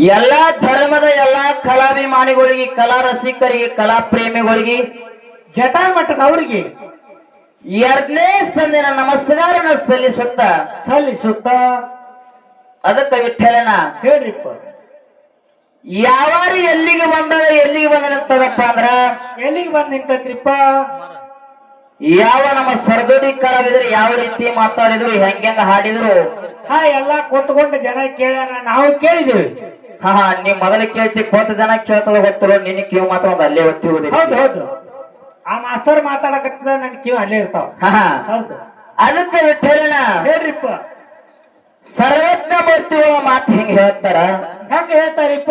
ಎಲ್ಲಾ ಧರ್ಮದ ಎಲ್ಲಾ ಕಲಾಭಿಮಾನಿಗಳಿಗೆ ಕಲಾ ರಸಿಕರಿಗೆ ಕಲಾ ಪ್ರೇಮಿಗಳಿಗೆ ಜಟಾಮಠನವರಿಗೆ ಎರಡನೇ ಸಂದಿನ ನಮಸ್ಕಾರನ ಸಲ್ಲಿಸುತ್ತ. ಸಲ್ಲಿಸುತ್ತ. ಅದಕ್ಕೆ ವಿಠಲನ ಹೇಳ್ರಿಪ್ಪ. ಯಾವಾರು ಎಲ್ಲಿಗೆ ಬಂದಾಗ ಎಲ್ಲಿಗೆ ಬಂದ ನಿಂತದಪ್ಪ ಅಂದ್ರ? ಎಲ್ಲಿಗೆ ಬಂದ್ ನಿಂತೈತ್ರಿಪ್ಪ? ಯಾವ ನಮ್ಮ ಸರ್ಜೋಡಿ ಕಲಾವಿದರು ಯಾವ ರೀತಿ ಮಾತಾಡಿದ್ರು ಹೆಂಗೆಂಗ ಹಾಡಿದ್ರು? ಹಾ ಎಲ್ಲಾ ಕೊತ್ಕೊಂಡು ಜನ ಕೇಳ್ಯಾರ. ನಾವು ಕೇಳಿದೇವಿ. ಹಾ ಹಾ ನೀವ್ ಮೊದಲು ಕೇಳ್ತಿ ಕೊತ್ತ ಜನ ಕೇಳ್ತದ ಗೊತ್ತಿರೋ ನಿನ್ನ ಕಿವಿ ಮಾತ್ರ ಒಂದ್ ಅಲ್ಲೇ ಒತ್ತಿ ಹೋದಿ ಹೌದು ಹೌದು. ಆ ಮಾಸ್ತರ್ ಮಾತಾಡಕತ್ತಿದ ನನ್ ಕಿವಿ ಅಲ್ಲೇ ಇರ್ತಾವ. ಹಾ ಹಾ. ಹೌದು. ಅದಕ್ಕೆ ವಿಠಲನ ಹೇಳ್ರಿಪ್ಪ. ಸರ್ವಜ್ಞ ಮೂರ್ತಿಗಳ ಮಾತು ಹೆಂಗ್ ಹೇಳ್ತಾರ? ಹೆಂಗ ಹೇಳ್ತಾರಿಪ್ಪ?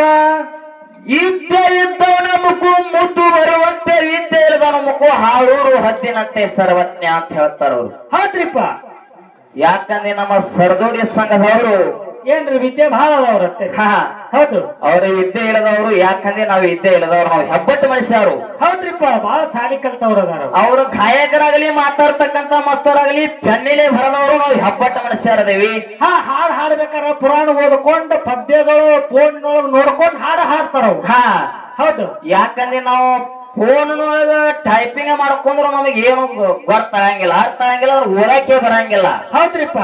ಇದ್ದ ಇದ್ದವನ ಮುಖು ಮುದ್ದು ಬರುವಂತೆ ಇದ್ದ ಇಲ್ಲದವನ ಮುಖು ಹಾಳೂರು ಹದ್ದಿನಂತೆ ಸರ್ವಜ್ಞ ಅಂತ ಹೇಳ್ತಾರ ಅವ್ರು. ಹೌದ್ರಿಪ್ಪ. ಯಾಕಂದ್ರೆ ನಮ್ಮ ಸರ್ಜೋಡಿ ಸಂಘದವರು ಏನ್ರಿ ವಿದ್ಯೆ ಬಹಳ ಅದಾವ್ರತ್ತೆ ಹಾ ಹೌದು. ಅವ್ರ ವಿದ್ಯೆ ಇಳದವರು ಯಾಕಂದ್ರೆ ನಾವು ವಿದ್ಯೆ ಇಳದವ್ರು ನಾವು ಹೆಬ್ಬಟ್ಟು ಮನುಷ್ಯರು. ಹೌದ್ರಿಪ್ಪ ಬಹಳ ಸಾಲಿ ಕಲ್ತವ್ರ ಅದಾರ ಅವರು. ಗಾಯಕರಾಗಲಿ ಮಾತಾಡ್ತಕ್ಕಂತ ಮಸ್ತರಾಗಲಿ ಪೆನ್ನಿಲೆ ಬರದವರು ನಾವು ಹೆಬ್ಬಟ್ಟು ಮನುಷ್ಯರದೇವಿ. ಹಾ ಹಾಡ್ ಹಾಡ್ಬೇಕಾರ ಪುರಾಣ ಓದ್ಕೊಂಡು ಪದ್ಯಗಳು ಫೋನ್ನೊಳಗ್ ನೋಡ್ಕೊಂಡು ಹಾಡ ಹಾಡ್ತಾರ. ಹಾ. ಹೌದು. ಯಾಕಂದ್ರೆ ನಾವು ಫೋನ್ನೊಳಗ ಟೈಪಿಂಗ್ ಮಾಡ್ಕೊಂಡ್ರು ನಮಗೆ ಏನು ಗೊತ್ತಾಗಂಗಿಲ್ಲ ಅರ್ಥ ಆಗಂಗಿಲ್ಲ ಅವ್ರ ಓದಕ್ಕೆ ಬರಂಗಿಲ್ಲ. ಹೌದ್ರಿಪ್ಪ.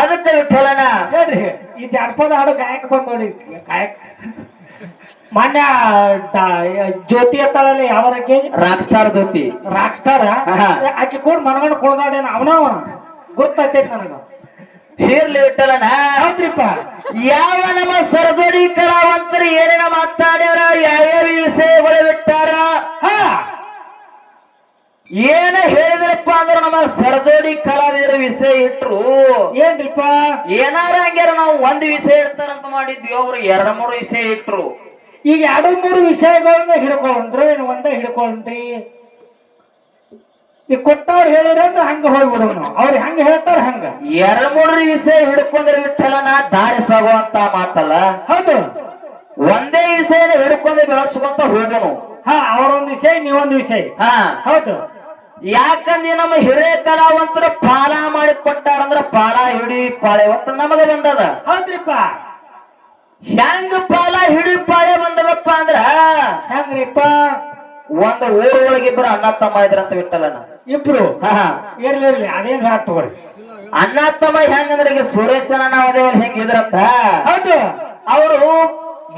ಅದಕ್ಕೆ ವಿಠಲನ. ಹೇಳ್ರಿ ಈ ಜಾನಪದ ಹಾಡು ಗಾಯಕ ಬಂದ್ ನೋಡಿ ಗಾಯಕ. ಮಾನ್ಯ ಜ್ಯೋತಿ ಅತ್ತಾಳಲ್ಲಿ ಯಾವರಕ್ಕೆ rock star Jyothi. Rock star ಆಕೆ ಕೂಡ ಮನಗಂಡ್ ಕುಳ್ದಾಡೇನ ಅವನವ ಗೊತ್ತೈತೆ ನನಗ. ಹೇರ್ಲಿ ವಿಠಲನ. ಹೌದ್ರಿಪ್ಪ. ಯಾವ ನಮ್ಮ ಸರಜೋಡಿ ಕಲಾವಂತರು ಏನೇನ ಮಾತಾಡ್ಯಾರ ಯಾವ್ಯಾವ ವಿಷಯಗಳು ಬಿಟ್ಟಾರ? ಹಾ. ಏನ ಹೇಳಿದ್ರಪ್ಪ ಅಂದ್ರ ನಮ್ಮ ಸರಜೋಡಿ ಕಲಾವಿದರ ವಿಷಯ ಇಟ್ರು ಏನ್ರಿಪ್ಪ ಏನಾರ ಹಂಗ್ಯಾರ ನಾವು ಒಂದ್ ವಿಷಯ ಇಡ್ತಾರಂತ ಮಾಡಿದ್ವಿ ಅವ್ರು ಎರಡ್ ಮೂರು ವಿಷಯ ಇಟ್ರು. ಈಗ ಎರಡು ಮೂರು ವಿಷಯಗಳನ್ನ ಹಿಡ್ಕೊಂಡ್ರು ಏನು ಒಂದೇ ಹಿಡ್ಕೊಂಡ್ರಿ. ಈಗ ಕೊಟ್ಟವ್ರು ಹೇಳಿರಂದ್ರೆ ಹಂಗ ಹೋಗ್ಬಿಡೋಣ ನಾವು. ಅವ್ರು ಹೆಂಗ ಹೇಳ್ತಾರ ಹಂಗ. ಎರಡ್ ಮೂರು ವಿಷಯ ಹಿಡ್ಕೊಂಡ್ರೆ ವಿಠಲನ ದಾರಿ ಸಾಗುವಂತ ಮಾತಲ್ಲ. ಹೌದು. ಒಂದೇ ವಿಷಯನ ಹಿಡ್ಕೊಂಡ್ರೆ ಬೆಳೆಸುವಂತ ಹೋಗೋನು. ಹಾ ಅವ್ರೊಂದ್ ವಿಷಯ ನೀವೊಂದ್ ವಿಷಯ. ಹಾ. ಹೌದು. ಯಾಕಂದ್ರೆ ನಮ್ಮ ಹಿರಿಯ ಕಲಾವಂತರ ಪಾಲ ಮಾಡಿ ಕೊಟ್ಟಾರಂದ್ರ ಪಾಲ ಹಿಡಿ ಪಾಳೆ ಒತ್ತ ನಮಗ ಬಂದದ. ಹೌದ್ರಿಪ್ಪ. ಹೆಂಗ ಪಾಲ ಹಿಡಿ ಪಾಳೆ ಬಂದದಪ್ಪ ಅಂದ್ರ ಹೆಂಗ್ರಿಪ್ಪ? ಒಂದ್ ಊರ್ ಒಳಗಿಬ್ರು ಅಣ್ಣ ತಮ್ಮ ಇದ್ರಂತ ಬಿಟ್ಟಲ್ಲ ಇಬ್ರು. ಇರ್ಲಿ ಇರ್ಲಿ. ಅದೇನ್ ಹಾಕ್ ತಗೊಳ್ಳಿ ಅಣ್ಣ ತಮ್ಮ ಹೆಂಗಂದ್ರೆ ಈಗ ಸುರೇಶನ ನಾವದೇವಲ್ ಹೆಂಗ್ ಇದ್ರಂತ? ಹೌದು. ಅವರು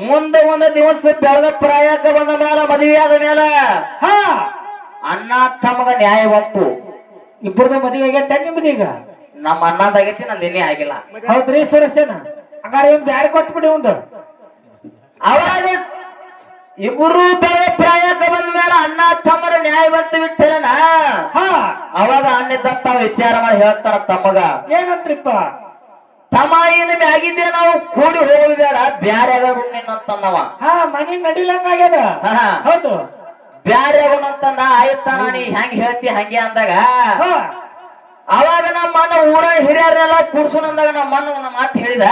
ಮುಂದೆ ಒಂದು ದಿವಸ ಬೆಳೆದ ಪ್ರಾಯಕ್ಕೆ ಬಂದ ಮೇಲೆ ಮದುವೆ ಆದ ಮೇಲೆ ಹಾ. ಅಣ್ಣ ತಮ್ಮಗ ನ್ಯಾಯ ಬಂತು ಇಬ್ಬರದ ಮದುವೆ ಆಗೈತೆ ನಿಮ್ದು ಈಗ ನಮ್ಮ ಅಣ್ಣದಾಗೈತಿ ನಂದು ಇನ್ನೇ ಆಗಿಲ್ಲ. ಹೌದ್ರಿ ಸುರೇಶನ? ಹಂಗಾರೆ ಇವ್ ಬ್ಯಾರೆ ಕೊಟ್ಬಿಡಿ ಒಂದು ಅವಾಗ ಇಬ್ಬರು ಬೇರೆ ಪ್ರಾಯಕ್ಕೆ ಬಂದ ಮೇಲೆ ಅಣ್ಣ ತಮ್ಮರ ನ್ಯಾಯ ಬಂತು ಬಿಟ್ಟೇನ ಅವಾಗ ಅನ್ನಿದ್ದಂತ ವಿಚಾರ ಮಾಡಿ ಹೇಳ್ತಾರ ತಮ್ಮಗ ಏನಂತ್ರಿಪ್ಪ? ತಮ್ಮ ಏನ ಮ್ಯಾಗಿದ್ದೆ ನಾವು ಕೂಡಿ ಹೋಗುದು ಬೇಡ ಬ್ಯಾರೆ ನಿನ್ನಂತಂದವ. ಹಾ ಮನೆ ನಡಿಲಂಗಾಗ್ಯದ. ಹೌದು. ಬ್ಯಾರೆ ಆಗೋಣ ಅಂತಂದ ಆಯ್ತ ನೀ ಹೆಂಗ್ ಹೇಳ್ತಿ ಹಂಗೆ ಅಂದಾಗ ಅವಾಗ ನಮ್ಮ ಅಣ್ಣ ಊರ ಹಿರಿಯರನ್ನೆಲ್ಲ ಕೂಡ್ಸೋನಂದಾಗ ನಮ್ಮ ಅಣ್ಣ ಒಂದು ಮಾತು ಹೇಳಿದ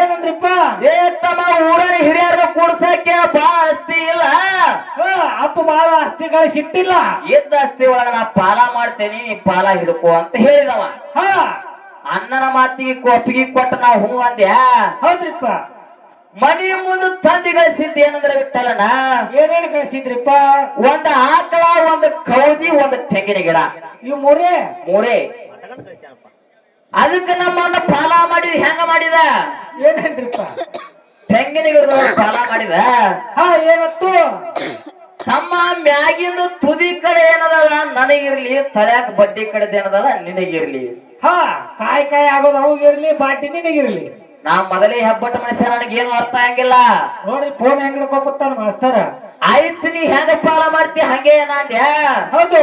ಏನಂದ್ರಿಪ್ಪ? ಏ ತಮ್ಮ ಊರ ಹಿರಿಯರನ್ನ ಕೂಡ್ಸಕ್ಕೆ ಬಾ ಆಸ್ತಿ ಇಲ್ಲ. ಅಪ್ಪ ಬಾಳ ಆಸ್ತಿ ಗಳಿಸಿಟ್ಟಿಲ್ಲ ಎದ್ದ ಆಸ್ತಿ ಒಳಗ ನಾ ಪಾಲ ಮಾಡ್ತೇನಿ ನೀ ಪಾಲ ಹಿಡ್ಕೋ ಅಂತ ಹೇಳಿದವ. ಹಾ. ಅಣ್ಣನ ಮಾತಿಗೆ ಕೊಪ್ಪಿಗೆ ಕೊಟ್ಟ ನಾವು ಹೂ ಅಂದ್ಯಾ? ಹೌದ್ರಿಪ್ಪ. ಮನಿ ಮುಂದೆ ತಂದಿ ಗಳಿಸಿದ್ದ ಏನಂದ್ರೆ ವಿಠಲನ ಏನೇನು ಕಳಿಸಿದ್ರಿಪ್ಪ ಒಂದ್ ಆಕಳ ಒಂದ್ ಕೌದಿ ಒಂದ್ ತೆಂಗಿನ ಗಿಡ. ಇವ್ ಮೂರೇ? ಮೂರೇ. ಅದಕ್ಕೆ ನಮ್ಮನ್ನ ಫಾಲ ಪಾಲ ಮಾಡಿದ ಹೆಂಗ ಮಾಡಿದ? ಏನೇನ್ರಿಪ್ಪ? ತೆಂಗಿನ ಗಿಡದ ಪಾಲ ಮಾಡಿದ? ಹಾ ಏನತ್ತು? ತಮ್ಮ ಮ್ಯಾಗಿಂದ ತುದಿ ಕಡೆ ಏನದಲ್ಲ ನನಗಿರ್ಲಿ ತಳ್ಯಾಕ ಬಡ್ಡಿ ಕಡೆದ ಏನದಲ್ಲ ನಿನಗಿರ್ಲಿ. ಹಾ ಕಾಯಿ ಕಾಯಿ ಆಗೋದು ಅವಾಗಿರ್ಲಿ ಬಾಟಿ ನಿನಗಿರ್ಲಿ. ನಾ ಮೊದಲೇ ಹೆಬ್ಬಟ್ಟು ಮನುಷ್ಯ ನನಗೇನು ಅರ್ಥ ಆಗಿಲ್ಲ ನೋಡ್ರಿ ಫೋನ್ ಹೆಂಗ್ ಹಿಡ್ಕೊಬತ್ತಾನ ಮಾಸ್ತರ? ಆಯ್ತು ನೀ ಹೆಂಗ ಪಾಲ ಮಾಡ್ತಿ ಹಂಗೆ ನಾನ್ಯ ಹೌದು.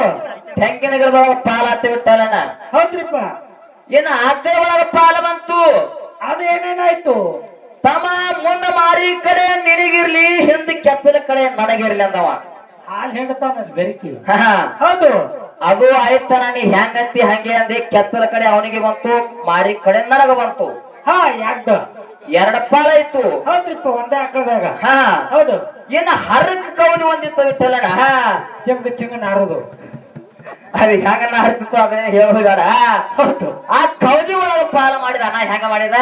ತೆಂಗಿನ ಗಿಡದೊಳಗ ಪಾಲ ಹತ್ತಿ ಬಿಟ್ಟಲ್ಲ ಹೌದ್ರಿಪ್ಪ. ಏನ ಆಕಳ ಒಳಗ ಪಾಲ ಬಂತು. ಅದೇನೇನಾಯ್ತು ತಮ್ಮ ಮುಂದ ಮಾರಿ ಕಡೆ ನಿನಗಿರ್ಲಿ ಹಿಂದ ಕೆಚ್ಚಲ ಕಡೆ ನನಗಿರ್ಲಿ ಅಂದವ. ಹಾಲ್ ಹೇಳ್ತಾನ ಬೆರಿಕಿ. ಹೌದು. ಅದು ಆಯ್ತನ ನೀ ಹೆಂಗಂತಿ ಹಂಗೆ ಅಂದೆ ಕೆಚ್ಚಲ ಕಡೆ ಅವನಿಗೆ ಬಂತು ಮಾರಿ ಕಡೆ ನನಗ ಬಂತು. ಹಾ ಯಾಕ ಎರಡ ಪಾಲ ಇತ್ತು. ಹೌದ್ರಿಪ್ಪ ಒಂದೇ ಆಕಳದಾಗ. ಹಾ. ಹೌದು. ಏನ ಹರಕ್ ಕವನ ಒಂದಿತ್ತು ಇತ್ತಲ್ಲಣ್ಣ ಹಾ. ಜಂಗ ಚಿಂಗ ನಾಡೋದು ಅದು ಹೆಂಗ ನಾಡ್ತಿತ್ತು ಅದನ್ನ ಹೇಳೋದು ಬೇಡ ಹೌದು. ಆ ಕವದಿ ಒಳಗ ಪಾಲ ಮಾಡಿದ ಅಣ್ಣ ಹೆಂಗ ಮಾಡಿದ?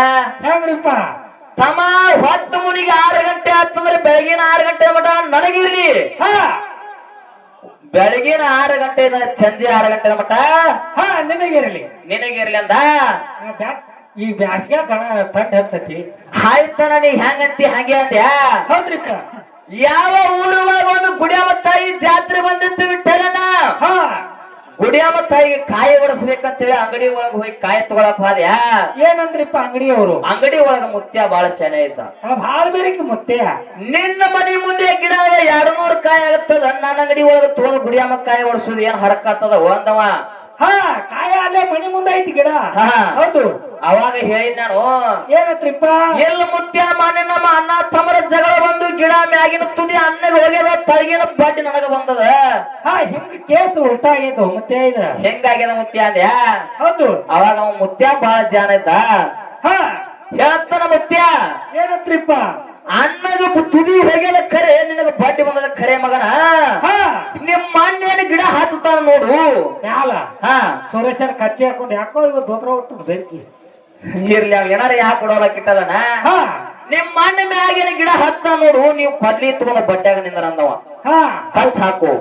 ಹೆಂಗ್ರಿಪ್ಪ ತಮ್ಮ ಹೊತ್ತು ಮುನಿಗೆ ಆರು ಗಂಟೆ ಆತಂದ್ರೆ ಬೆಳಗಿನ ಆರು ಗಂಟೆ ಮಟ ನನಗಿರ್ಲಿ. ಹಾ. ಬೆಳಗಿನ ಆರು ಗಂಟೆ ಸಂಜೆ ಆರು ಗಂಟೆ ಮಟ ಹಾ ನಿನಗಿರ್ಲಿ. ನಿನಗಿರ್ಲಿ ಅಂದ. ಈ ಬ್ಯಾಸ್ಗೆ ಕಣ ತಂಡ ಹತ್ತತಿ. ಆಯ್ತನ ನೀ ಹೆಂಗಂತಿ ಹಂಗೆ ಅಂದ್ಯಾ? ಹೌದ್ರಿಪ್ಪ. ಯಾವ ಊರೊಳಗ ಒಂದು ಗುಡಿಯಮ್ಮ ತಾಯಿ ಜಾತ್ರೆ ಬಂದಿತ್ತು ವಿಠಲನ? ಹಾ. ಗುಡಿಯಮ್ಮ ತಾಯಿಗೆ ಕಾಯಿ ಹೇಳಿ ಅಂಗಡಿ ಒಳಗ ಹೋಗಿ ಕಾಯಿ ತಗೊಳಕ್ ಹೋದ್ಯಾ? ಏನಂದ್ರಿಪ್ಪ ಅಂಗಡಿಯವರು ಅಂಗಡಿ ಒಳಗ ಮುತ್ಯ ಬಾಳ ಸೆನೆ ಇದ್ದ ಭಾಳ ಬೇರೆಕಿ ಮುತ್ಯ ನಿನ್ನ ಮನೆ ಮುಂದೆ ಗಿಡ ಎರಡು ನೂರು ಕಾಯಿ ಆಗತ್ತದ? ನನ್ನ ಅಂಗಡಿ ಒಳಗ ತಗೊಂಡು ಗುಡಿಯಮ್ಮ ಕಾಯಿ ಓಡಿಸೋದು ಏನ್ ಹರಕತ್ತದ ಒಂದವ ಹಾ ಕಾಯ ಅಲ್ಲೇ ಮನೆ ಮುಂದೆ ಐತಿ ಗಿಡ. ಹೌದು. ಅವಾಗ ಹೇಳಿ ನಾನು ಏನತ್ರಿಪ್ಪ? ಎಲ್ಲ ಮುತ್ಯ ಮಾನ್ಯ ನಮ್ಮ ಅಣ್ಣ ತಮ್ಮರ ಜಗಳ ಬಂದು ಗಿಡ ಮ್ಯಾಗಿನ ತುದಿ ಅನ್ನಗ ಹೋಗ್ಯದ ತಳಗಿನ ಬಡ್ಡಿ ನನಗ ಬಂದದ. ಹಾ ಹಿಂಗ್ ಕೇಸು ಉಲ್ಟಾ ಮುತ್ಯ ಮತ್ತೆ ಇದ? ಹೆಂಗಾಗ್ಯದ ಮುತ್ಯ ಅದ ಹೌದು. ಅವಾಗ ಅವ ಮುತ್ಯ ಬಹಳ ಜಾನ ಇದ್ದ. ಹಾ. ಹೇಳ್ತಾನ ಮುತ್ಯ ಏನತ್ರಿಪ್ಪ? ಅನ್ನಗ ತುದಿ ಹೋಗ್ಯದ ಖರೆ ನಿನಗ ಬಡ್ಡಿ ಬಂದದ ಖರೆ ಮಗನ. ಹಾ. ನಿಮ್ಮ ಅಣ್ಣೇನ ಗಿಡ ಹಾಕ್ತಾನ ನೋಡು. ಮ್ಯಾಲ? ಹಾ. ಸುರೇಶನ್ ಕಚ್ಚಿ ಹಾಕೊಂಡು ಯಾಕೋ ಇವ ದೋತ್ರ ಒಟ್ಟು ಬೆಂಕಿ? ಇರ್ಲಿ ಅವ್ ಏನಾರ ಯಾಕೆ ಕೊಡೋಲ್ಲ ಕಿಟ್ಟಲ್ಲನ ನಿಮ್ ನಿಮ್ಮ ಅಣ್ಣ ಮ್ಯಾಗಿನ ಗಿಡ ಹತ್ತ ನೋಡು ನೀವು ಕೊಡ್ಲಿ ತಗೊಂಡ ಬಟ್ಟೆಗ ನಿಂದ್ರ ಅಂದವ ಕಲ್ಸ್ ಹಾಕು.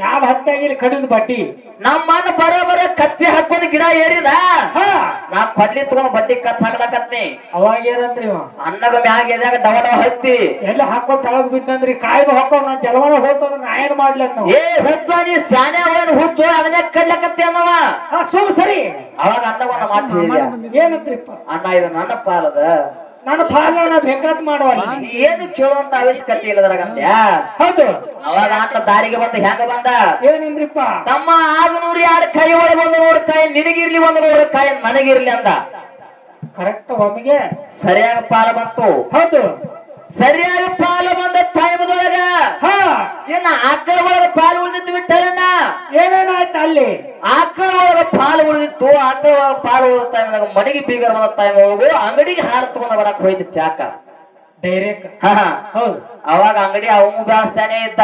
ಯಾವ ಹತ್ತಾಗಿಲ್ಲ ಕಡಿದ ಬಟ್ಟಿ ನಮ್ಮ ಬರೋ ಬರೋ ಕಚ್ಚಿ ಹಾಕೋದ್ ಗಿಡ ಏರಿದ? ಹಾ. ನಾ ಕೊಡ್ಲಿ ತಗೊಂಡ್ ಬಟ್ಟಿ ಕಚ್ ಹಾಕ್ಲಕತ್ನಿ. ಅವಾಗ ಏನಂದ್ರಿ ಇವ? ಅಣ್ಣಗ ಮ್ಯಾಗ ಎದ್ಯಾಗ ಡವ ಡವ ಹತ್ತಿ. ಎಲ್ಲ ಹಾಕೋ ತಳಗ್ ಬಿದ್ದಂದ್ರಿ ಕಾಯ್ದು ಹಾಕೋ ನಾ ಜಲವಣ ಹೋಗ್ತಾವ ನಾ ಏನ್ ಮಾಡ್ಲಿ ನಾವು? ಏ ಹುಚ್ಚ ನೀ ಸ್ಯಾನೆ ಅವನ್ ಹುಚ್ಚು ಅದನ್ನೇ ಕಡ್ಲಕತ್ತಿ ಅನ್ನವ. ಸುಮ್ ಸರಿ. ಅವಾಗ ಅನ್ನವನ್ನ ಮಾತು ಅನ್ನ ಏನಂತ್ರಿಪ್ಪ? ಅಣ್ಣ ಇದು ನನ್ನ ಪಾಲದ. ನಾನು ಪಾಲನ ಬೇಕಾದ್ ಮಾಡುವ ಏನು ಕೇಳುವಂತ ಅವಶ್ಯಕತೆ ಇಲ್ಲ ಅಂದ್ಯಾ ಹೌದು. ಅವಾಗ ಆತ ದಾರಿಗೆ ಬಂದ ಹೆಂಗ ಬಂದ? ಏನಿಂದ್ರಿಪ್ಪ ತಮ್ಮ ಆಗ ನೂರು ಎರಡು ಕೈ ಒಳಗೆ ಒಂದು ನೂರು ಕೈ ನಿನಗಿರ್ಲಿ ಒಂದು ನೂರು ಕಾಯಿ ನನಗಿರ್ಲಿ ಅಂದ. ಕರೆಕ್ಟ್ ಒಮ್ಮಿಗೆ. ಸರಿಯಾಗಿ ಪಾಲ ಬಂತು. ಹೌದು. ಸರಿಯಾಗಿ ಪಾಲ ಬಂದ ಹಾ. ಇನ್ನ ಆಕಳ ಒಳಗ ಪಾಲು ಉಳಿದಿತ್ತು ಬಿಟ್ಟರಣ್ಣ. ಏನೇನಾಯ್ತು ಅಲ್ಲಿ? ಆಕಳ ಒಳಗ ಪಾಲು ಉಳಿದಿತ್ತು ಆಕಳ ಒಳಗ ಪಾಲು ಉಳಿದ ನನಗ ಮನೆಗೆ ಬೀಗರ್ ಬಂದ ಟೈಮ್ ಒಳಗು ಅಂಗಡಿಗೆ ಹಾಲು ತಗೊಂಡ ಬರಕ್ ಹೋಯ್ತು ಚಾಕ. ಡೈರೆಕ್ಟ್. ಹೌದು. ಅವಾಗ ಅಂಗಡಿ ಅವನು ಬಹಳ ಶಾನೆ ಇದ್ದ.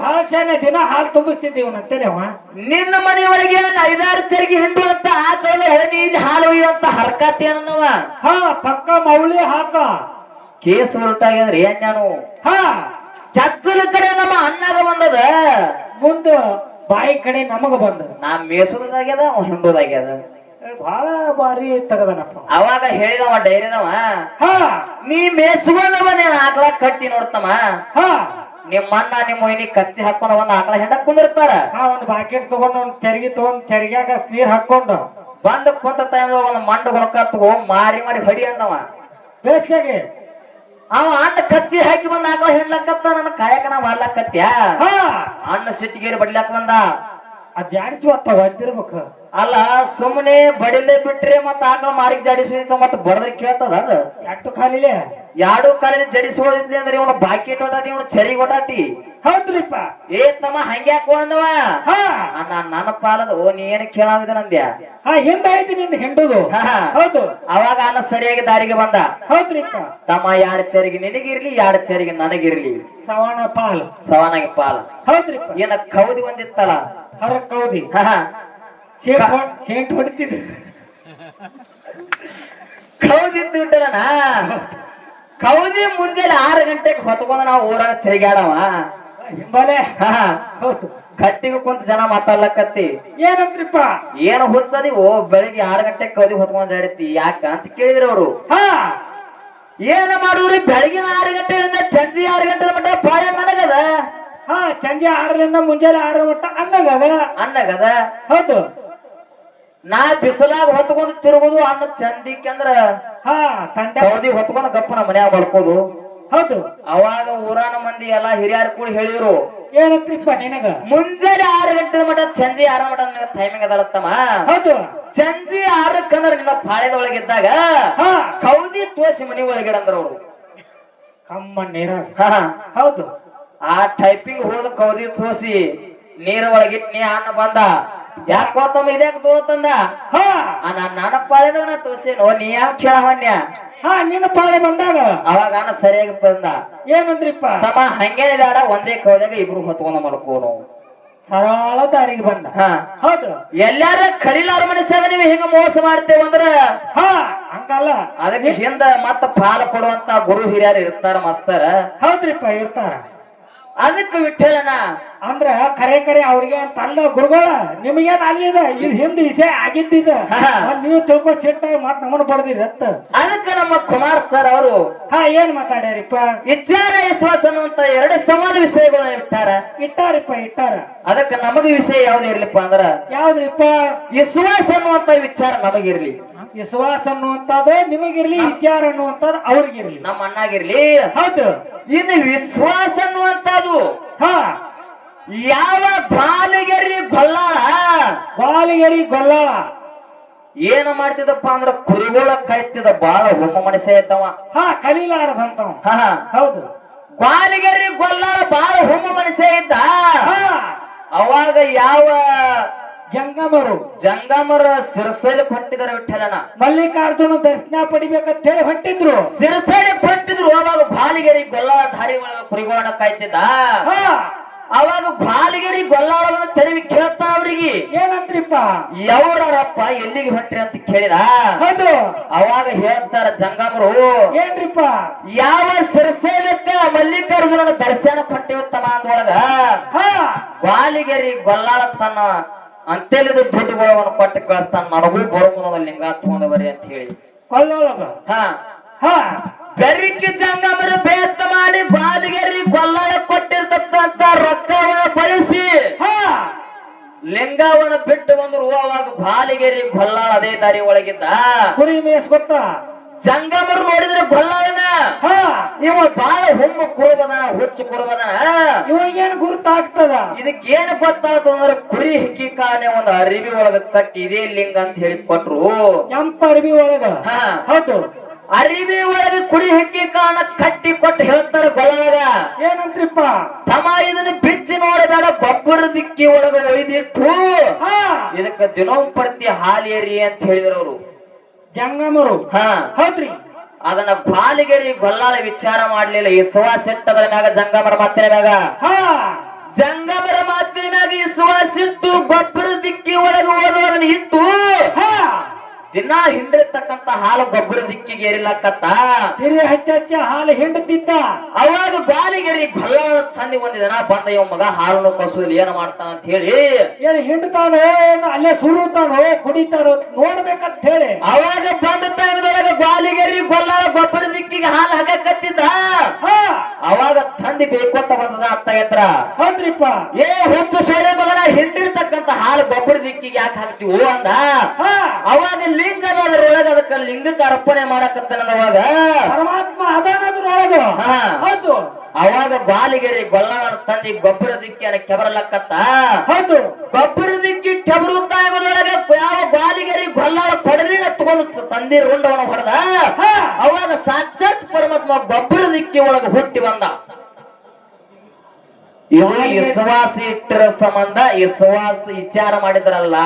ಭಾಳ ಶಾನೆ ದಿನ ಹಾಲು ತುಂಬಿಸ್ತಿದ್ದೀವಿ ಅಂತೇಳಿ ಅವ? ನಿನ್ನ ಮನೆ ಒಳಗೆ ಒಂದ್ ಐದಾರು ಚರಿಗೆ ಹಿಂಡು ಅಂತ ಆಕಳ ಹೇಳಿ ಇಲ್ಲಿ ಹಾಲು ಅಂತ ಹರ್ಕತ್ ಅನ್ನವ ಹಾ ಪಕ್ಕ ಮೌಳಿ ಹಾಕ. ಕೇಸ್ ಉಲ್ಟಾಗ್ಯದ್ರಿ ಏನ್ ನಾನು? ಹಾ. ಚಚ್ಚಲ ಕಡೆ ನಮ್ಮ ಅನ್ನದ ಬಂದದ. ಮುಂದ ಬಾಯಿ ಕಡೆ ನಮಗ ಬಂದ ನಾ ಮೇಸುದಾಗ್ಯದ ಅವ ಹಿಂಡುದಾಗ್ಯದ ಬಹಳ ಬಾರಿ ತಗದನಪ್ಪ. ಅವಾಗ ಹೇಳಿದವ ಡೈರಿದವ ಹಾ. ನೀ ಮೇಸ್ಕೊಂಡವ ನೀನ್ ಆಕಳ ಕಟ್ಟಿ ನೋಡ್ತಮ್ಮ. ಹಾ. ನಿಮ್ಮ ಅಣ್ಣ ನಿಮ್ಮ ಒಯ್ನಿ ಕಚ್ಚಿ ಹಾಕೊಂಡ ಒಂದ್ ಆಕಳ ಹೆಂಡ ಕುಂದಿರ್ತಾರ. ಒಂದ್ ಒಂದು ಬಾಕೆಟ್ ತಗೊಂಡು ಒಂದು ತೆರಿಗೆ ತಗೊಂಡ್ ತೆರಿಗ್ಯಾಗ ನೀರ್ ಹಾಕೊಂಡು ಬಂದ ಕುಂತ ಟೈಮ್ ಒಂದ್ ಮಂಡ ಗುಣಕ ತಗೋ ಮಾರಿ ಮಾರಿ ಹೊಡಿ ಅಂದವ. ಬೇಸಿಗೆ ಅವ ಅಣ್ಣ ಕಚ್ಚಿ ಹಾಕಿ ಬಂದ ಆಕಳ ಹೆಣ್ಲಕತ್ತ ನನ್ನ ಕಾಯಕನ ಮಾಡ್ಲಕತ್ಯಾ ಹಾ. ಅಣ್ಣ ಸಿಟ್ಟಿಗೇರಿ ಬಡ್ಲಕ್ ಬಂದ. ಅದ್ ಜಾಡಿಸಿ ಒತ್ತ ಒದ್ದಿರ್ಬೇಕು ಅಲ್ಲ ಸುಮ್ಮನೆ ಬಡಿಲೇ ಬಿಟ್ರೆ ಮತ್ತ ಆಕಳ ಮಾರಿಗೆ ಜಾಡಿಸಿದ ಮತ್ತ ಬಡದ್ರೆ ಕೇಳ್ತದ ಅದ? ಎಟ್ಟು ಖಾಲಿಲೇ ಎರಡು ಕಾಲಿನ ಜಡಿಸೋದಿದ್ಲಿ ಅಂದ್ರೆ ಇವನು ಬಾಕಿ ಒಟಾಟಿ ಇವನು ಚರಿ ಒಟಾಟಿ ಹೌದ್ರಿಪ್ಪ. ಏ ತಮ್ಮ ಹಂಗ್ಯಾಕೋ ಅಂದವ. ಹಾ. ಅಣ್ಣ ನನ್ನ ಪಾಲದ ಓ ನೀ ಏನ್ ಕೇಳಾವಿದ ನಂದ್ಯ ಹಾ ಹಿಂದ ಐತಿ ನಿನ್ನ ಹಿಂಡುದು. ಹಾ. ಹೌದು. ಅವಾಗ ಅನ್ನ ಸರಿಯಾಗಿ ದಾರಿಗೆ ಬಂದ. ಹೌದ್ರಿಪ್ಪ. ತಮ್ಮ ಯಾರ ಚರಿಗೆ ನಿನಗಿರ್ಲಿ ಯಾರ ಚರಿಗೆ ನನಗಿರ್ಲಿ. ಸವಾಣ ಪಾಲ್. ಸವಾನಾಗಿ ಪಾಲ. ಹೌದ್ರಿಪ್ಪ. ಏನ ಕೌದಿ ಒಂದಿತ್ತಲ್ಲ? ಹರ ಕೌದಿ. ಸೇಂಟ್ ಹಾ. ಶೇಂಟ್ ಹೊಡ್- ಶೇಂಟ್ ಹೊಡಿತಿದ್ವಿ ಕೌದಿ ಕೌದಿ ಮುಂಜಾನೆ ಆರು ಗಂಟೆಗೆ ಹೊತ್ಕೊಂಡ್ ನಾವು ಊರಾಗ ತಿರುಗಾಡವ ಹಿಂಬಾಲೆ. ಹೌದು ಕಟ್ಟಿಗೆ ಕುಂತ ಜನ ಮಾತಾಡ್ಲಕತ್ತಿ. ಏನಂತ್ರಿಪ್ಪ ಏನ್ ಹುಚ್ಚದಿ ಓ ಬೆಳಿಗ್ಗೆ ಆರು ಗಂಟೆಗೆ ಕೌದಿ ಹೊತ್ಕೊಂಡ್ ಜಾಡಿತಿ ಯಾಕ ಅಂತ ಕೇಳಿದ್ರು ಅವರು. ಹಾ. ಏನ್ ಮಾಡುವ್ರಿ ಬೆಳಗಿನ ಆರು ಗಂಟೆಯಿಂದ ಸಂಜೆ ಆರು ಗಂಟೆ ಮಟ್ಟ ಬಾಯ ನನಗದ? ಹಾ ಸಂಜೆ ಆರರಿಂದ ಮುಂಜಾನೆ ಆರ ಮಟ್ಟ ಅನ್ನಗದ. ಅನ್ನಗದ? ಹೌದು. ನಾ ಬಿಸಿಲಾಗ ಹೊತ್ಕೊಂಡು ತಿರುಗುದು ಅನ್ನ ಚಂದಿಕ್ಕೆ ಅಂದ್ರೆ ಹಾ ಕೌದಿ ಹೊತ್ಕೊಂಡ್ ಗಪ್ಪನ ಮನ್ಯಾಗ ಬಡ್ಕೋದು ಹೌದು. ಅವಾಗ ಊರಾನ ಮಂದಿ ಎಲ್ಲಾ ಹಿರಿಯರು ಕೂಡ ಹೇಳಿದ್ರು ಏನಂತ್ರಿಪ್ಪ ನಿನಗ? ಮುಂಜಾನೆ ಆರು ಗಂಟೆ ಮಟ ಸಂಜೆ ಆರು ಮಟ ನಿನಗ ಟೈಮಿಂಗ್ ಅದರತ್ತಮ್ಮ ಹೌದು. ಸಂಜೆ ಆರಕ್ಕಂದ್ರ ನಿನ್ನ ಪಾಳ್ಯದ ಒಳಗಿದ್ದಾಗ ಹಾ. ಕೌದಿ ತೋಸಿ ಮನಿ ಒಳಗಿಡಂದ್ರ ಅವ್ರು. ಕಮ್ಮ ನೀರ. ಹಾ. ಹೌದು. ಆ ಟೈಪಿಂಗ್ ಹೋದ ಕೌದಿ ತೋಸಿ ನೀರ ಒಳಗಿಟ್ ನೀ ಅನ್ನ ಬಂದ. ಯಾಕೋ ಗೊತ್ತಮ್ಮ ಇದ್ಯಾಕ ತೋತಂದ? ಹಾ. ನಾನ್ ಪಾಳ್ಯದಾಗ ನಾ ತೋಸೇನೋ ನೀ ಯಾಕೆ ಕೇಳವನ್ಯ? ಹಾ ನಿನ್ನ ಪಾಳೆ ಬಂದಾಗ. ಅವಾಗ ಅನ್ನ ಸರಿಯಾಗಿ ಬಂದ. ಏನಂದ್ರಿಪ್ಪ? ತಮ್ಮ ಹಂಗೇನೆ ಬೇಡ ಒಂದೇ ಕೌದಾಗ ಇಬ್ರು ಹೊತ್ಕೊಂಡ ಮಲ್ಕೋನು ಸರಳ ದಾರಿಗೆ ಬಂದ. ಹಾ. ಹೌದು. ಎಲ್ಲಾರ ಕಲಿಲಾರ ಮನುಷ್ಯ ನೀವು ಹಿಂಗ ಮೋಸ ಮಾಡ್ತೇವಂದ್ರ ಹಾ ಹಂಗಲ್ಲ. ಅದಕ್ಕೆ ಹಿಂದ ಮತ್ತ ಪಾಲ ಕೊಡುವಂತ ಗುರು ಹಿರಿಯರು ಇರ್ತಾರ ಮಸ್ತರ. ಹೌದ್ರಿಪ್ಪ ಇರ್ತಾರ. ಅದಕ್ಕೆ ವಿಠಲನ ಅಂದ್ರ ಕರೆ ಕರೆ ಅವ್ರಿಗೆ ಅಂತ ಅಲ್ಲ ಗುರುಗಳ ನಿಮಗೇನ್ ಆಗಿದೆ ಇದು ಹಿಂದ್ ವಿಷಯ ಆಗಿದ್ದಿದ. ನೀವು ತಿಳ್ಕೊ ಚಿಟ್ಟಾಗಿ ಮತ್ ನಮ್ಮನ್ನ ಬಡ್ದಿರಿ ಅತ್ತ. ಅದಕ್ಕೆ ನಮ್ಮ ಕುಮಾರ್ ಸರ್ ಅವರು ಹಾ ಏನ್ ಮಾತಾಡ್ಯಾರಿಪ್ಪ? ಇಚ್ಛಾರ ವಿಶ್ವಾಸ ಅನ್ನುವಂತ ಎರಡು ಸಮಾನ ವಿಷಯಗಳನ್ನ ಇಟ್ಟಾರ. ಇಟ್ಟಾರಿಪ್ಪ ಇಟ್ಟಾರ. ಅದಕ್ಕೆ ನಮಗೆ ವಿಷಯ ಯಾವ್ದು ಇರ್ಲಿಪ್ಪ ಅಂದ್ರ? ಯಾವ್ದ್ರಿಪ್ಪ? ವಿಶ್ವಾಸ ಅನ್ನುವಂತ ವಿಚಾರ ನಮಗಿರ್ಲಿ. ವಿಶ್ವಾಸ ಅನ್ನುವಂಥದ್ದು ನಿಮಗಿರ್ಲಿ ವಿಚಾರ ಅನ್ನುವಂಥದ್ದು ಅವ್ರಿಗಿರ್ಲಿ. ನಮ್ಮ ಅಣ್ಣಾಗಿರ್ಲಿ ಹೌದು. ಇದು ವಿಶ್ವಾಸ ಅನ್ನುವಂತದ್ದು ಹಾ. ಯಾವ ಬಾಲಿಗೆರಿ ಗೊಲ್ಲಾಳ? ಬಾಲಿಗೆರಿ ಗೊಲ್ಲಾಳ. ಏನ ಮಾಡ್ತಿದಪ್ಪ ಅಂದ್ರ ಕುರಿಗೋಳ ಕಾಯ್ತಿದ ಬಾಳ ಹೋಮ ಮನುಷ್ಯ ಇದ್ದವ. ಹಾ ಕಲೀಲಾರದಂತವ ಹಾ ಹೌದು. ಬಾಲಿಗೆರಿ ಗೊಲ್ಲಾಳ ಬಾಳ ಹೋಮ ಮನುಷ್ಯ ಇದ್ದ. ಅವಾಗ ಯಾವ ಜಂಗಮರು. ಜಂಗಮರ ಸಿರಸೈಲಿ ಹೊಂಟಿದ್ರು ವಿಠಲನ ಮಲ್ಲಿಕಾರ್ಜುನ ದರ್ಶನ ಪಡಿಬೇಕಂತ ಹೇಳಿ ಹೊಂಟಿದ್ರು. ಸಿರಸೈಲಿ ಕೊಟ್ಟಿದ್ರು ಅವಾಗ ಬಾಲಿಗೆರಿ ಗೊಲ್ಲಾಳ ದಾರಿ ಒಳಗ ಕುರಿಗೋಳನ ಕಾಯ್ತಿದ್ದ. ಹಾ. ಅವಾಗ ಬಾಲಿಗೆರಿ ಗೊಲ್ಲಾಳವನ್ನ ತೆರವಿ ಕೇಳ್ತಾ ಅವ್ರಿಗೆ. ಏನಂತ್ರಿಪ್ಪ? ಯಾವ್ರಪ್ಪ ಎಲ್ಲಿಗೆ ಹೊಂಟ್ರಿ ಅಂತ ಕೇಳಿದ? ಹೌದು. ಅವಾಗ ಹೇಳ್ತಾರ ಜಂಗಮರು ಏನ್ರಿಪ್ಪ? ಯಾವ ಸಿರಸೈಲಕ್ಕ ಮಲ್ಲಿಕಾರ್ಜುನ ದರ್ಶನ ಕೊಟ್ಟಿವತ್ತಮ ಅಂದೊಳಗ ಹಾ. ಬಾಲಿಗೆರಿ ಗೊಲ್ಲಾಳ ತನ್ನ ಅಂತೇಲಿದ ದುಡ್ಡುಗಳನ್ನು ಕೊಟ್ಟು ಕಳಿಸ್ತಾನ ನನಗೂ ಬರುವುದ ಲಿಂಗ ತಗೊಂಡವರಿ ಅಂತ ಹೇಳಿ. ಕೊಲ್ಲೊಳಗ ಹಾ. ಹಾ. ಬೆರಿಕಿ ಜಂಗಮರ ಬೇತ ಮಾಡಿ ಬಾದಿಗೆರಿ ಗೊಲ್ಲಾಳ ಕೊಟ್ಟಿರ್ತಕ್ಕಂತ ರೊಕ್ಕವನ್ನ ಬಳಸಿ ಹಾ. ಲಿಂಗವನ್ನ ಬಿಟ್ಟು ಬಂದ್ರು ಅವಾಗ ಬಾಲಿಗೆರಿ ಗೊಲ್ಲಾಳ ಅದೇ ದಾರಿ ಒಳಗಿದ್ದ. ಕುರಿ ಮೇಸ್ಕೊತ್ತ ಜಂಗಮರು ನೋಡಿದ್ರೆ ಗೊಲ್ಲಾಳನ. ಹಾ. ಇವ ಬಾಳ ಹುಮ್ಮು ಕುರುಬದನ ಹುಚ್ಚು ಕುರುಬದನ. ಇವಾಗೇನ್ ಗುರುತಾಗ್ತದ? ಇದಕ್ಕೆ ಏನು ಗೊತ್ತಾಗ್ತದ ಅಂದ್ರೆ ಕುರಿ ಹಿಕ್ಕಿ ಕಾನೆ ಒಂದು ಅರಿವಿ ಒಳಗ ಕಟ್ಟಿ ಇದೇ ಲಿಂಗ ಅಂತ ಹೇಳಿ ಕೊಟ್ರು ಕೆಂಪ ಅರಿವಿ ಒಳಗ? ಹೌದು. ಅರಿವಿ ಒಳಗೆ ಕುರಿ ಹಿಕ್ಕಿ ಕಾಣ ಕಟ್ಟಿ ಕೊಟ್ಟು ಹೇಳ್ತಾರ ಗೊಳಗ ಏನಂತ್ರಿಪ್ಪ ತಮ ಇದನ್ನ ಬಿಚ್ಚಿ ನೋಡಬೇಡ ಗೊಬ್ಬರ ದಿಕ್ಕಿ ಒಳಗ ಒಯ್ದಿಟ್ಟು. ಹಾ. ಇದಕ್ಕ ದಿನೋಪರ್ತಿ ಹಾಲಿಯರಿ ಅಂತ ಹೇಳಿದ್ರು ಅವರು. ಜಂಗಮರು. ಹಾ. ಹೌದ್ರಿ. ಅದನ್ನ ಬಾಲಿಗೆರಿ ಗೊಲ್ಲಾಲ ವಿಚಾರ ಮಾಡ್ಲಿಲ್ಲ ಇಸುವಾಸ ಅದರ ಮ್ಯಾಗ ಜಂಗಮರ ಮಾತಿನ ಮ್ಯಾಗ. ಹಾ. ಜಂಗಮರ ಮಾತಿನ ಮ್ಯಾಗ ಇಸುವಾಸ ಸಿಟ್ಟು ಗೊಬ್ಬರ ದಿಕ್ಕಿ ಒಳಗೆ ಹೋದ ಅದನ್ನ ಇಟ್ಟು. ಹಾ. ದಿನ ಹಿಂಡಿರ್ತಕ್ಕಂತ ಹಾಲು ಗೊಬ್ಬರ ದಿಕ್ಕಿಗೆ ಏರಿಲಕ್ಕತ್ತ? ತಿರಿ ಹಚ್ಚ ಹಚ್ಚ ಹಾಲು ಹಿಂಡುತ್ತಿದ್ದ. ಅವಾಗ ಬಾಲಿಗೆರಿ ಗೊಲ್ಲಾಳ ತಂದಿ ಒಂದ್ ದಿನ ಬಂದ ಇವ್ ಮಗ ಹಾಲನ್ನು ಕಸುವಲ್ಲಿ ಏನ್ ಮಾಡ್ತಾನ ಅಂತ ಹೇಳಿ ಏನ್ ಹಿಂಡ್ತಾನೋ ಏನು ಅಲ್ಲೇ ಸುರುತಾನೋ ಕುಡಿತಾನೋ ನೋಡ್ಬೇಕಂತ ಹೇಳಿ. ಅವಾಗ ಬಂದ ಟೈಮ್ದೊಳಗ ಬಾಲಿಗೆರಿ ಗೊಲ್ಲಾಳ ಗೊಬ್ಬರ ದಿಕ್ಕಿಗೆ ಹಾಲು ಹಾಕಕತ್ತಿದ್ದ ಅವಾಗ ಬೇಕು ಅಂತ ಬಂದದ ಅತ್ತ ಎತ್ರ ಹೌದ್ರಿಪ್ಪ. ಏ ಹುಟ್ಟು ಸೋರೆ ಮಗನ ಹಿಂಡಿರ್ತಕ್ಕಂತ ಹಾಲು ಗೊಬ್ಬರ ದಿಕ್ಕಿಗೆ ಯಾಕೆ ಹಾಕ್ತಿವು ಅಂದ. ಅವಾಗ ಲಿಂಗ ಅದ್ರೊಳಗ ಅದಕ್ಕ ಲಿಂಗಕ್ಕೆ ಅರ್ಪಣೆ ಮಾಡಕತ್ತನವಾಗ ಪರಮಾತ್ಮ ಅದಾನದ್ರೊಳಗ. ಹೌದು. ಅವಾಗ ಬಾಲಿಗೆರಿ ಗೊಲ್ಲ ತಂದಿ ಗೊಬ್ಬರ ದಿಕ್ಕಿನ ಕೆಬರಲಕ್ಕತ್ತ. ಹೌದು. ಗೊಬ್ಬರ ದಿಕ್ಕಿ ಕೆಬರು ತಾಯದೊಳಗ ಯಾವ ಬಾಲಿಗೆರಿ ಗೊಲ್ಲ ಕೊಡಲಿನ ತಗೊಂಡು ತಂದಿ ಉಂಡವನ ಹೊಡೆದ. ಅವಾಗ ಸಾಕ್ಷಾತ್ ಪರಮಾತ್ಮ ಗೊಬ್ಬರ ದಿಕ್ಕಿ ಒಳಗ ಹುಟ್ಟಿ ಬಂದ. ಇವು ವಿಶ್ವಾಸ ಇಟ್ಟರ ಸಂಬಂಧ ವಿಶ್ವಾಸ ವಿಚಾರ ಮಾಡಿದ್ರಲ್ಲ.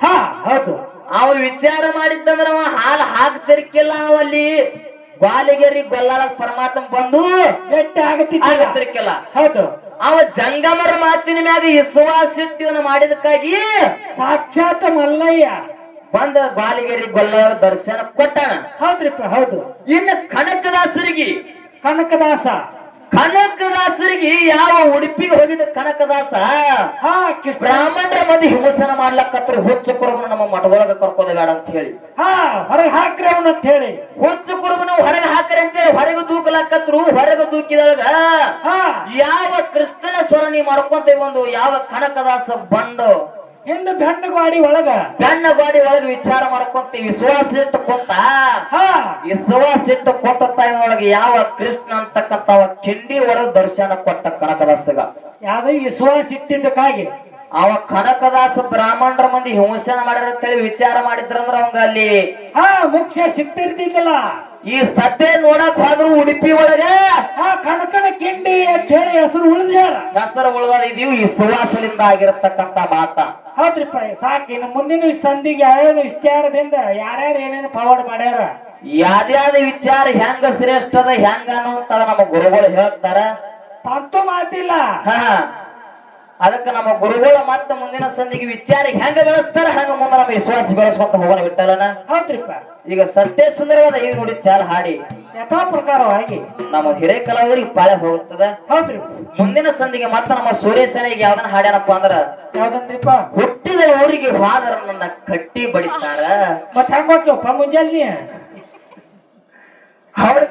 ಹಾ ಹೌದು. ಅವ ವಿಚಾರ ಮಾಡಿದ್ದಂದ್ರ ಅವ ಹಾಲು ಹಾಕ್ತಿರ್ಕಿಲ್ಲ ಅವಲ್ಲಿ. ಬಾಲಿಗೆರಿ ಗೊಲ್ಲಾಲ ಪರಮಾತ್ಮ ಬಂದು ಆಗತಿರ್ಕಿಲ್ಲ ಹೌದು. ಅವ ಜಂಗಮರ ಮಾತಿನ ಮ್ಯಾಗ ವಿಶ್ವಾಸ ಇಟ್ಟು ಇವನು ಮಾಡಿದಕ್ಕಾಗಿ ಸಾಕ್ಷಾತ್ ಮಲ್ಲಯ್ಯ. ಬಂದ ಬಾಲಿಗೆರಿ ಗೊಲ್ಲಾಲ ದರ್ಶನ ಕೊಟ್ಟಾನ. ಹೌದ್ರಿಪ್ಪ ಹೌದು. ಇನ್ನು ಕನಕದಾಸರಿಗೆ ಕನಕದಾಸ. ಕನಕದಾಸರಿಗೆ ಯಾವ ಉಡುಪಿಗೆ ಹೋಗಿದ ಕನಕದಾಸ? ಬ್ರಾಹ್ಮಣರ ಮಂದಿ ಹಿಂಸನ ಮಾಡ್ಲಕ್ಕತ್ರ ಹುಚ್ಚ ಕುರುಬನ ನಮ್ಮ ಮಠದೊಳಗ ಕರ್ಕೋದ ಬೇಡ ಅಂತ ಹೇಳಿ. ಹಾ ಹೊರಗೆ ಹಾಕ್ರಿ ಅವನ ಅಂತ ಹೇಳಿ. ಹುಚ್ಚ ಕುರುಬನ ಹೊರಗೆ ಹಾಕ್ರಿ ಅಂತೇಳಿ ಹೊರಗೆ ದೂಕಲಕ್ಕತ್ರು ಹೊರಗೆ ದೂಕಿದೊಳಗ ಹಾ. ಯಾವ ಕೃಷ್ಣನ ಸ್ವರಣಿ ಮಾಡ್ಕೊಂತ ಒಂದು ಯಾವ ಕನಕದಾಸ ಬಂಡು ಹಿಂದ ಬೆನ್ನು ಗಾಡಿ ಒಳಗ. ಬೆನ್ನ ಗಾಡಿ ಒಳಗ ವಿಚಾರ ಮಾಡ್ಕೊಂತ ವಿಶ್ವಾಸ ಇಟ್ಟು ಕುಂತ. ವಿಶ್ವಾಸ ಇಟ್ಟು ಕುಂತ ಒಳಗೆ ಯಾವ ಕೃಷ್ಣ ಅಂತಕ್ಕಂತ ಕಿಂಡಿ ಒಳಗೆ ದರ್ಶನ ಕೊಟ್ಟ ಕನಕದಾಸಗ. ಯಾವ್ದು? ವಿಶ್ವಾಸ ಇಟ್ಟಿದ್ದಕ್ಕಾಗಿ. ಅವ ಕನಕದಾಸ ಬ್ರಾಹ್ಮಣರ ಮಂದಿ ಹಿಂಸನ ಮಾಡ್ಯಾರ ಅಂತೇಳಿ ವಿಚಾರ ಮಾಡಿದ್ರಂದ್ರ ಅವಂಗ ಅಲ್ಲಿ ಹಾ ಮುಖ್ಯ ಸಿಕ್ತಿರ್ತಿದ್ದಲ್ಲ. ಈ ಸದ್ಯ ನೋಡಕ್ ಹೋದ್ರು ಉಡುಪಿ ಒಳಗೆ. ಕಣಕನ ಕಿಂಡಿ ಅಂತ ಹೇಳಿ ಹೆಸರು ಉಳಿದ್ಯಾರ? ಹೆಸರು ಉಳಿದ ಇದೀವಿ ಈ ಸುವಾಸದಿಂದ ಆಗಿರತಕ್ಕಂತ ಮಾತ. ಹೌದ್ರಿಪ್ಪ ಸಾಕು ಇನ್ನು ಮುಂದಿನ ಸಂಧಿಗೆ ಯಾವ್ಯಾವ ವಿಚಾರದಿಂದ ಯಾರ್ಯಾರು ಏನೇನು ಫಾರ್ವರ್ಡ್ ಮಾಡ್ಯಾರ? ಯಾವ್ಯಾವ ವಿಚಾರ ಹೆಂಗ ಶ್ರೇಷ್ಠದ ಹೆಂಗ ಅನ್ನುವಂತ ನಮ್ಮ ಗುರುಗಳು ಹೇಳ್ತಾರ. ಅಂತೂ ಮಾತಿಲ್ಲ. ಹಾ. ಅದಕ್ಕ ನಮ್ಮ ಗುರುಗಳು ಮತ್ತೆ ಮುಂದಿನ ಸಂದಿಗೆ ವಿಚಾರ ಹೆಂಗ ಬೆಳೆಸ್ತಾರ ಹಂಗ ಮುಂದೆ ನಮ್ಮ ವಿಶ್ವಾಸ ಬೆಳೆಸ್ಕೊಂತ ಹೋಗೋಣ ಬಿಟ್ಟಲನ ಹೌದ್ರಿಪ್ಪ. ಈಗ ಸತ್ಯ ಸುಂದರವಾದ ಐದು ನೋಡಿ ಚಾಲ ಹಾಡಿ. ಯಥಾ ಪ್ರಕಾರವಾಗಿ. ನಮ್ಮ ಹಿರೇ ಕಲಾವಿದರಿಗೆ ಪಾಳೆ ಹೋಗುತ್ತದ? ಹೌದ್ರಿ ಮುಂದಿನ ಸಂದಿಗೆ ಮತ್ತೆ ನಮ್ಮ ಸೂರ್ಯಸನಿಗೆ ಯಾವ್ದನ್ನ ಹಾಡ್ಯಾನಪ್ಪ ಅಂದ್ರ? ಯಾವ್ದನ್ರಿಪ್ಪ ಹುಟ್ಟಿದ ಊರಿಗೆ ಹಾದರ ನನ್ನ ಕಟ್ಟಿ ಬಡಿತಾರ. ಮತ್ತೆ ಹೆಂಗ್ ಮುಂಜಾನೆ?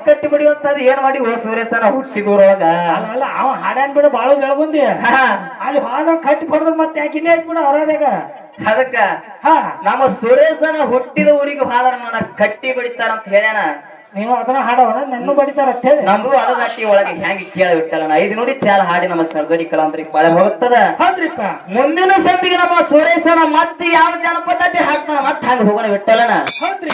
ಕಟ್ಟಿ ಬಡಿಯುವಂತದ್ ಏನ್ ಮಾಡಿ ಓ ಸೂರ್ಯಸ್ಥಾನ ಹುಟ್ಟಿದೂರೊಳಗ? ಅಲ್ಲ ಅವ ಹಾಡ್ಯಾನ್ ಬಿಡು ಬಾಳು ಬೆಳಗುಂದಿ. ಹಾ, ಅಲ್ಲಿ ಹಾಡ ಕಟ್ಟಿ ಬರ್ದ್ ಮತ್ತೆ ಯಾಕೆ ಇಲ್ಲೇ ಬಿಡು ಅವ್ರದಾಗ ಅದಕ್ಕ ಹಾ. ನಮ್ಮ ಸುರೇಶನ ಹುಟ್ಟಿದ ಊರಿಗೆ ಹಾದರ ನನ್ನ ಕಟ್ಟಿ ಬಡಿತಾರ ಅಂತ ಹೇಳ್ಯಾನ. ನೀವು ಅದನ್ನ ಹಾಡವನ ನನ್ನ ಬಡಿತಾರ ಅಂತ ಹೇಳಿ. ನಮ್ದು ಅದ ಗಟ್ಟಿ ಒಳಗೆ ಹೆಂಗ್ ಕೇಳ ಬಿಟ್ಟಲ್ಲ ಐದು ನೋಡಿ ಚಾಲ ಹಾಡಿ ನಮ್ಮ ಸರ್ಜರಿ ಕಲಾಂತರಿಗೆ ಬಾಳೆ ಹೋಗುತ್ತದ ಹೌದ್ರಿಪ್ಪ. ಮುಂದಿನ ಸಂದಿಗೆ ನಮ್ಮ ಸುರೇಶನ ಮತ್ತೆ ಯಾವ ಜನಪದ ಹಾಡ್ತಾನ ಹಾಕ್ತಾನ? ಮತ್ತೆ ಹಂಗ ಹೋಗೋಣ ಬಿಟ್ಟಲ್ಲನ. ಹೌದ್ರಿ.